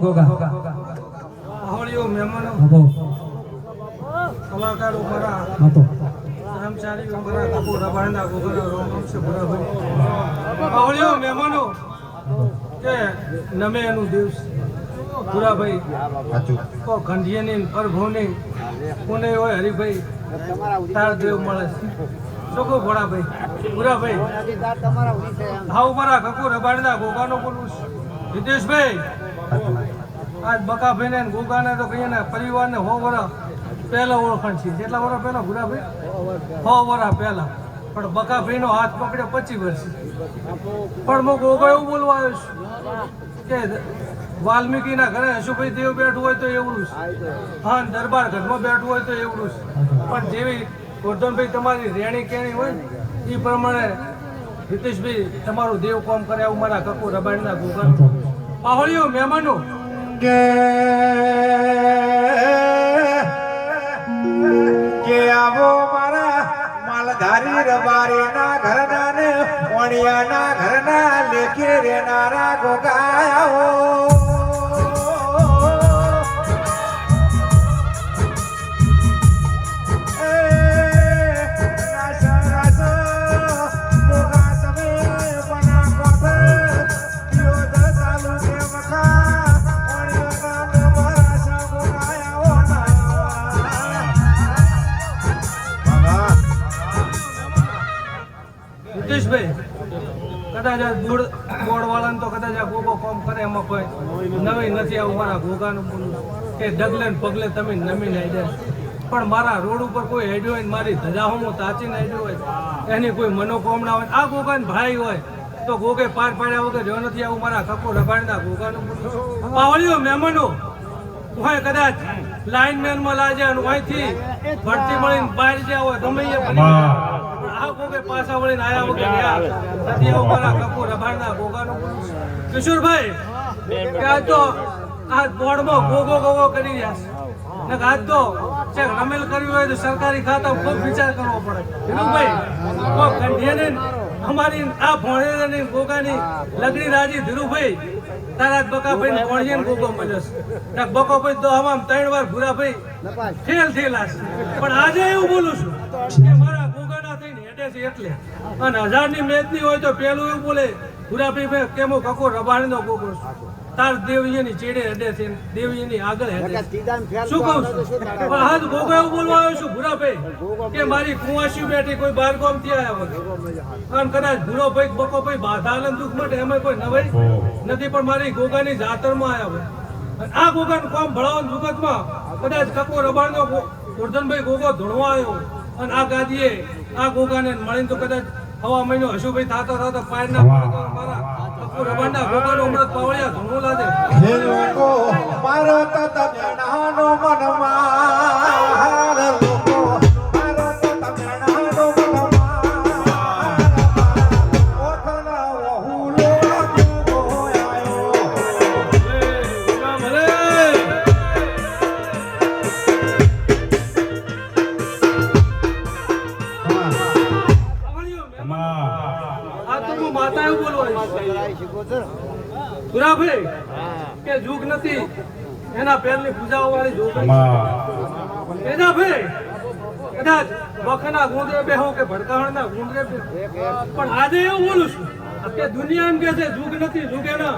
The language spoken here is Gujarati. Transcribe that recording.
ગોગા હોળીઓ મહેમાનો હબો કલાકાર ઉભરા હતો કર્મચારી ઉભરા કાપુ રબાણના ગોગરા રોમ છે ભરા ભરી હોળીઓ મહેમાનો કે નમે એનું દેવ ભુરાભાઈ કો ખંડિયાની પરભોની કોને હોય હરિભાઈ? તાર દેવ મળે ચોખ્ખો ભોળાભાઈ ભૂરાભાઈ હા ઉભરા કકુ રબાડના ગોગાનો બોલું હિતેશભાઈ. આજ બકાભાઈ ને ગોગાને તો કહીએ ને પરિવારને હો વરા પહેલા ઓળખાણ છે. કેટલા વરા પહેલા ગુરાભાઈ હો વરા પહેલા. પણ બકાભાઈનો હાથ પકડ્યો પચીસ વર્ષ. પણ હું ગોગા એવું બોલવા આવ્યો છું કે વાલ્મીકીના ઘરે હશુભાઈ દેવ બેઠું હોય તો એવડું છે હા દરબાર ઘરમાં બેઠું હોય તો એવડું છે પણ જેવી ગોરધનભાઈ તમારી રેણી કેણી હોય એ પ્રમાણે હિતેશભાઈ તમારું દેવ કોમ કરે એવું મારા કકુ રબાણીના ગોગા પાહોળીઓ, મહેમાનો કે કે આવો મારા માલધારી રબારી ના ઘરના ને વણિયા ઘરના લેખે રેનારા ગોગાઓ હિતેશભાઈ કદાચ આ બોર્ડ બોર્ડ વાળાને તો કદાચ આ ગોગો કોમ કરે એમાં કોઈ નવી નથી આવું મારા ગોગાનું કે ડગલે ને પગલે તમે નમીને જાય પણ મારા રોડ ઉપર કોઈ હેડ્યો હોય મારી ધજા હું તાચીને હેડ્યો હોય, એની કોઈ મનોકામના હોય આ ગોગાને ભાઈ હોય, તો ગોગે પાર પાડ્યા વગર જો નથી આવું મારા કપો રબાડના ગોગાનું બોલું પાવળીઓ, મહેમાનો, હોય કદાચ લાઇનમેનમાં લાજે અને અહીંથી ભરતી મળીને બહાર જ્યાં હોય, ગમે આ કોકે પાછા વળીને આયા વગર કપૂર રબાડના ગોગાનું કિશોરભાઈ કે તો આ બોર્ડમાં ગોગો ગોગો કરી રહ્યા છે. ને આજ તો છે રમેલ કર્યું હોય તો સરકારી ખાતા ખૂબ વિચાર કરવો પડે. ધીરુભાઈ કોઈ અમારી આ ભોણેની ગોગાની લગડી રાજી ધીરુભાઈ તારા બકાભાઈ ને ભોણિયા ને ગોગો મળ્યો છે. ને બકોભાઈ તો આમાં ત્રણ વાર ભૂરા ભાઈ ફેલ થયેલા છે. પણ આજે એવું બોલું છું કે મારા થઈને હેડે છે એટલે. અને હજારની મેચની હોય તો પેલું એવું બોલે ભૂરાભાઈ ભાઈ કેમો કકો રબાણી નો ગોગો છું. તાર દેવીની ચેડે હેડે છે દેવીની આગળ હેડે શું કહું પણ હાથ ગોગો એવું બોલવા આવ્યો છું ભૂરાભાઈ કે મારી કુંવાસી બેઠી કોઈ બાર ગામથી આવ્યા વગર. અને કદાચ ભૂરો ભાઈ બકો ભાઈ બાધા આનંદ દુઃખ માટે એમાં કોઈ નવાઈ નથી પણ મારી ગોગાની જાતરમાં આવ્યા હોય અને આ ગોગાનું કામ ભણાવવાનું જુગતમાં કદાચ કકો રબાણનો ગોરધનભાઈ ગોગો ધૂણવા આવ્યો. અને આ ગાદીએ આ ગોગાને મળીને તો કદાચ હવા મહિનો હશુભાઈ થાતો થાતો પાયરના રબાણના ગોગાનો અમૃત પાવળિયા હે લોકો મારો તો બોલવાનું કે જુગ નથી. એના પેરની પૂજાઓ વાળી જોગ એના ભાઈ કદાચ વખના ગુંદરે બેહો કે ભડકાવણના ગુંદરે બેહો. પણ આજે એવું બોલું છું કે દુનિયા એમ કે છે જુગ નથી જુગ એના